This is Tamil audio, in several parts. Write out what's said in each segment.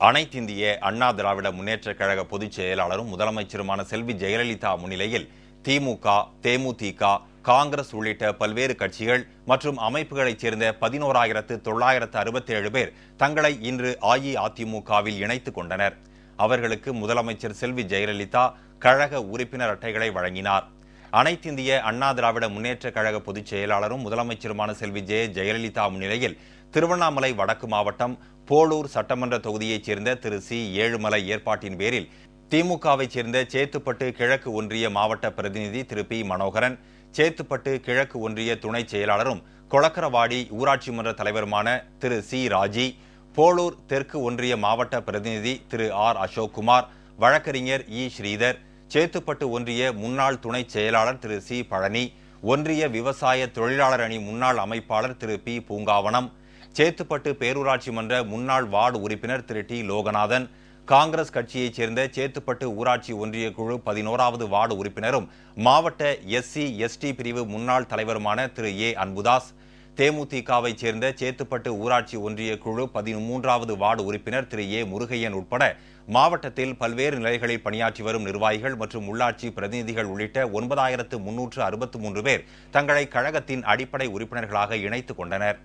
அனைத்திந்திய அண்ணா திராவிட முன்னேற்றக் கழக பொதுச் செயலாளரும் முதலமைச்சருமான செல்வி ஜெயலலிதா முன்னிலையில் திமுக தேமுதிக காங்கிரஸ் உள்ளிட்ட பல்வேறு கட்சிகள் மற்றும் அமைப்புகளைச் சேர்ந்த பதினோராயிரத்து தொள்ளாயிரத்து அறுபத்தி ஏழு பேர் தங்களை இன்று அஇஅதிமுகவில் இணைத்துக் கொண்டனர். அவர்களுக்கு முதலமைச்சர் செல்வி ஜெயலலிதா கழக உறுப்பினர் அட்டைகளை வழங்கினார். அனைத்திந்திய அண்ணா திராவிட முன்னேற்றக் கழக பொதுச் செயலாளரும் முதலமைச்சருமான செல்வி ஜெய ஜெயலலிதா முன்னிலையில் திருவண்ணாமலை வடக்கு மாவட்டம் போளூர் சட்டமன்ற தொகுதியைச் சேர்ந்த திரு சி. ஏழுமலை ஏற்பாட்டின் பேரில் திமுகவைச் சேர்ந்த சேத்துப்பட்டு கிழக்கு ஒன்றிய மாவட்ட பிரதிநிதி திரு. பி. மனோகரன் சேத்துப்பட்டு கிழக்கு ஒன்றிய துணை செயலாளரும் கொளக்கரவாடி ஊராட்சி மன்ற தலைவருமான திரு. சி. ராஜி போளூர் தெற்கு ஒன்றிய மாவட்ட பிரதிநிதி திரு. ஆர். அசோக்குமார் வழக்கறிஞர் இ. ஸ்ரீதர் சேத்துப்பட்டு ஒன்றிய முன்னாள் துணை செயலாளர் திரு. சி. பழனி ஒன்றிய விவசாய தொழிலாளர் அணி முன்னாள் அமைப்பாளர் திரு. பி. பூங்காவனம் சேத்துப்பட்டு பேரூராட்சி மன்ற முன்னாள் வார்டு உறுப்பினர் திரு. டி. லோகநாதன் காங்கிரஸ் கட்சியைச் சேர்ந்த சேத்துப்பட்டு ஊராட்சி ஒன்றிய குழு பதினோராவது வார்டு உறுப்பினரும் மாவட்ட எஸ்சி எஸ்டி பிரிவு முன்னாள் தலைவருமான திரு. ஏ. அன்புதாஸ் தேமுதிகவைச் சேர்ந்த சேத்துப்பட்டு ஊராட்சி ஒன்றிய குழு பதிமூன்றாவது வார்டு உறுப்பினர் திரு. ஏ. முருகையன் உட்பட மாவட்டத்தில் பல்வேறு நிலைகளில் பணியாற்றி வரும் நிர்வாகிகள் மற்றும் உள்ளாட்சி பிரதிநிதிகள் உள்ளிட்ட ஒன்பதாயிரத்து முன்னூற்று அறுபத்து மூன்று பேர் தங்களை கழகத்தின் அடிப்படை உறுப்பினர்களாக இணைத்துக் கொண்டனர்.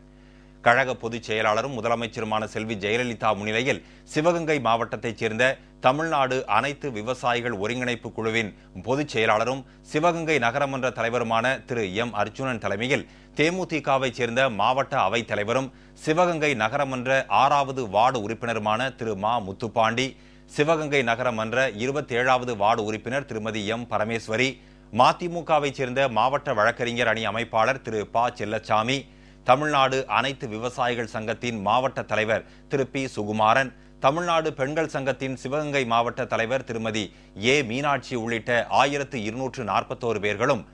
கழக பொதுச் செயலாளரும் முதலமைச்சருமான செல்வி ஜெயலலிதா முன்னிலையில் சிவகங்கை மாவட்டத்தைச் சேர்ந்த தமிழ்நாடு அனைத்து விவசாயிகள் ஒருங்கிணைப்பு குழுவின் பொதுச் செயலாளரும் சிவகங்கை நகரமன்ற தலைவருமான திரு எம் அர்ஜுனன் தலைமையில் தேமுதிகவைச் சேர்ந்த மாவட்ட அவைத் தலைவரும் சிவகங்கை நகரமன்ற ஆறாவது வார்டு உறுப்பினருமான திரு மா முத்துப்பாண்டி சிவகங்கை நகரமன்ற இருபத்தி ஏழாவது வார்டு உறுப்பினர் திருமதி எம் பரமேஸ்வரி மதிமுகவைச் சேர்ந்த மாவட்ட வழக்கறிஞர் அணி அமைப்பாளர் திரு ப. செல்லச்சாமி தமிழ்நாடு அனைத்து விவசாயிகள் சங்கத்தின் மாவட்ட தலைவர் திரு. பி. சுகுமாரன் தமிழ்நாடு பெண்கள் சங்கத்தின் சிவகங்கை மாவட்ட தலைவர் திருமதி ஏ. மீனாட்சி உள்ளிட்ட ஆயிரத்து இருநூற்று நாற்பத்தோரு பேர்களும்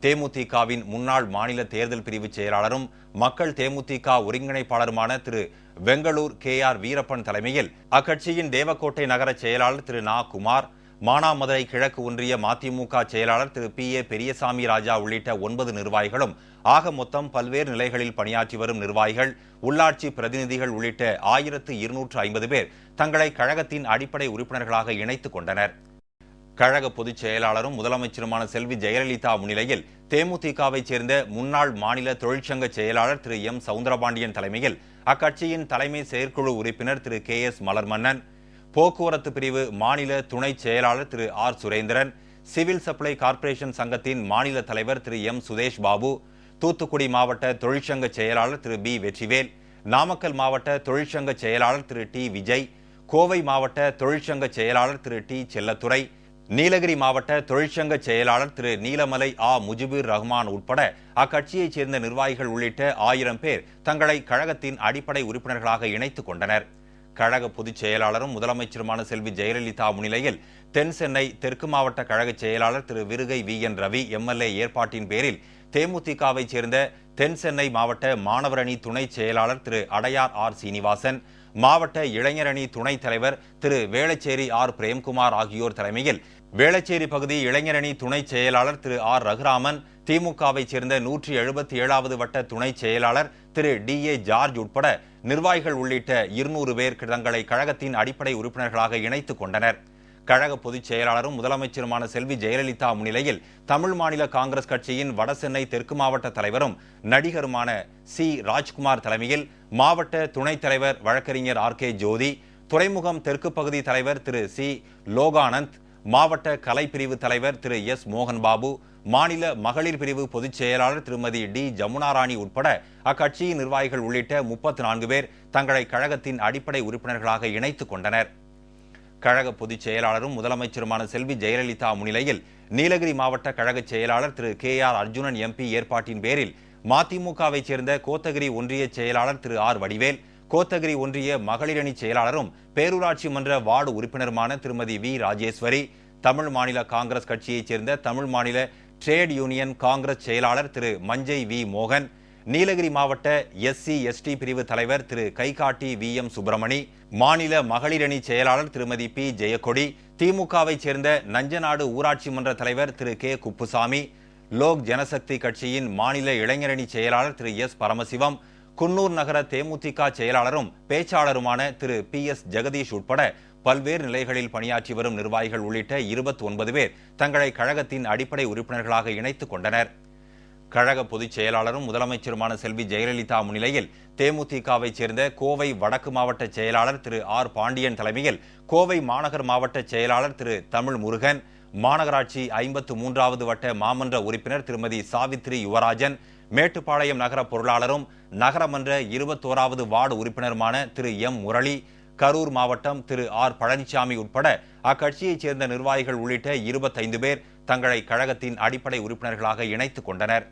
தேமுதிகவின் முன்னாள் மாநில தேர்தல் பிரிவு செயலாளரும் மக்கள் தேமுதிக ஒருங்கிணைப்பாளருமான திரு. வெங்களூர் கே. ஆர். வீரப்பன் தலைமையில் அக்கட்சியின் தேவக்கோட்டை நகர செயலாளர் திரு. நா. குமார் மானாமதுரை கிழக்கு ஒன்றிய மதிமுக செயலாளர் திரு பி. ஏ. பெரியசாமி ராஜா உள்ளிட்ட ஒன்பது நிர்வாகிகளும் ஆக மொத்தம் பல்வேறு நிலைகளில் பணியாற்றி வரும் நிர்வாகிகள் உள்ளாட்சி பிரதிநிதிகள் உள்ளிட்ட ஆயிரத்து இருநூற்று ஐம்பது பேர் தங்களை கழகத்தின் அடிப்படை உறுப்பினர்களாக இணைத்துக் கொண்டனர். கழக பொதுச் செயலாளரும் முதலமைச்சருமான செல்வி ஜெயலலிதா முன்னிலையில் தேமுதிகவைச் சேர்ந்த முன்னாள் மாநில தொழிற்சங்க செயலாளர் திரு எம். சவுந்தரபாண்டியன் தலைமையில் அக்கட்சியின் தலைமை செயற்குழு உறுப்பினர் திரு கே. எஸ். மலர்மன்னன் போக்குவரத்து பிரிவு மாநில துணை செயலாளர் Thiru R Surendran civil supply corporation சங்கத்தின் மாநில தலைவர் திரு எம் சுதேஷ் பாபு தூத்துக்குடி மாவட்ட தொழிற்சங்க செயலாளர் திரு பி வெற்றிவேல் நாமக்கல் மாவட்ட தொழிற்சங்க செயலாளர் திரு டி விஜய் கோவை மாவட்ட தொழிற்சங்க செயலாளர் திரு டி செல்லத்துறை நீலகிரி மாவட்ட தொழிற்சங்க செயலாளர் திரு நீலமலை ஆ முஜிபுர் ரஹ்மான் உட்பட அக்கட்சியைச் சேர்ந்த நிர்வாகிகள் உள்ளிட்ட ஆயிரம் பேர் தங்களை கழகத்தின் அடிப்படை உறுப்பினர்களாக இணைத்துக் கொண்டனர். கழக பொதுச் செயலாளரும் முதலமைச்சருமான செல்வி ஜெயலலிதா முன்னிலையில் தென் சென்னை தெற்கு மாவட்ட கழக செயலாளர் Thiru Virugai V. N. Ravi MLA ஏற்பாட்டின் பேரில் தேமுதிகவை சேர்ந்த தென் சென்னை மாவட்ட மாணவரணி துணை செயலாளர் திரு அடையார் ஆர். சீனிவாசன் மாவட்ட இளைஞரணி துணைத் தலைவர் திரு வேளச்சேரி ஆர். பிரேம்குமார் ஆகியோர் தலைமையில் வேளச்சேரி பகுதி இளைஞரணி துணை செயலாளர் திரு ஆர். ரகுராமன் திமுகவை சேர்ந்த நூற்றி எழுபத்தி ஏழாவது வட்ட துணை செயலாளர் திரு டி ஏ ஜார்ஜ் உட்பட நிர்வாகிகள் உள்ளிட்ட இருநூறு பேர் தங்களை கழகத்தின் அடிப்படை உறுப்பினர்களாக இணைத்துக் கொண்டனர். கழக பொதுச் செயலாளரும் முதலமைச்சருமான செல்வி ஜெயலலிதா முன்னிலையில் தமிழ் மாநில காங்கிரஸ் கட்சியின் வடசென்னை தெற்கு மாவட்ட தலைவரும் நடிகருமான சி. ராஜ்குமார் தலைமையில் மாவட்ட துணைத் தலைவர் வழக்கறிஞர் ஆர். கே. ஜோதி துறைமுகம் தெற்கு பகுதி தலைவர் திரு. சி. லோகானந்த் மாவட்ட கலைப்பிரிவு தலைவர் திரு எஸ் மோகன் பாபு மாநில மகளிர் பிரிவு பொதுச் செயலாளர் திருமதி டி ஜமுனாராணி உட்பட அக்கட்சியின் நிர்வாகிகள் உள்ளிட்ட முப்பத்தி நான்கு பேர் தங்களை கழகத்தின் அடிப்படை உறுப்பினர்களாக இணைத்துக் கொண்டனர். கழக பொதுச் செயலாளரும் முதலமைச்சருமான செல்வி ஜெயலலிதா முன்னிலையில் நீலகிரி மாவட்ட கழக செயலாளர் Thiru K R Arjunan MP ஏற்பாட்டின் பேரில் மதிமுகவைச் சேர்ந்த கோத்தகிரி ஒன்றிய செயலாளர் திரு ஆர் வடிவேல் கோத்தகிரி ஒன்றிய மகளிரணி செயலாளரும் பேரூராட்சி மன்ற வார்டு உறுப்பினருமான திருமதி வி. ராஜேஸ்வரி தமிழ் மாநில காங்கிரஸ் கட்சியைச் சேர்ந்த தமிழ் மாநில ட்ரேட் யூனியன் காங்கிரஸ் செயலாளர் திரு. மஞ்சை வி. மோகன் நீலகிரி மாவட்ட எஸ்சி எஸ்டி பிரிவு தலைவர் திரு. கைகாட்டி வி. எம். சுப்பிரமணி மாநில மகளிரணி செயலாளர் திருமதி பி. ஜெயக்கொடி திமுகவைச் சேர்ந்த நஞ்சநாடு ஊராட்சி மன்ற தலைவர் திரு. கே. குப்புசாமி லோக் ஜனசக்தி கட்சியின் மாநில இளைஞரணி செயலாளர் திரு. எஸ். பரமசிவம் குன்னூர் நகர தேமுதிக செயலாளரும் பேச்சாளருமான திரு பி எஸ் ஜெகதீஷ் உட்பட பல்வேறு நிலைகளில் பணியாற்றி வரும் நிர்வாகிகள் உள்ளிட்ட இருபத்தி ஒன்பது பேர் தங்களை கழகத்தின் அடிப்படை உறுப்பினர்களாக இணைத்துக் கொண்டனர். கழக பொதுச் செயலாளரும் முதலமைச்சருமான செல்வி ஜெயலலிதா முன்னிலையில் தேமுதிகவை சேர்ந்த கோவை வடக்கு மாவட்ட செயலாளர் திரு ஆர் பாண்டியன் தலைமையில் கோவை மாநகர் மாவட்ட செயலாளர் திரு தமிழ் முருகன் மாநகராட்சி ஐம்பத்து மூன்றாவது வட்ட மாமன்ற உறுப்பினர் திருமதி சாவித்ரி யுவராஜன் மேட்டுப்பாளையம் நகர பொருளாளரும் நகரமன்ற இருபத்தோராவது வார்டு உறுப்பினருமான திரு எம் முரளி கரூர் மாவட்டம் திரு ஆர் பழனிசாமி உட்பட அக்கட்சியைச் சேர்ந்த நிர்வாகிகள் உள்ளிட்ட இருபத்தைந்து பேர் தங்களை கழகத்தின் அடிப்படை உறுப்பினர்களாக இணைத்துக் கொண்டனர்.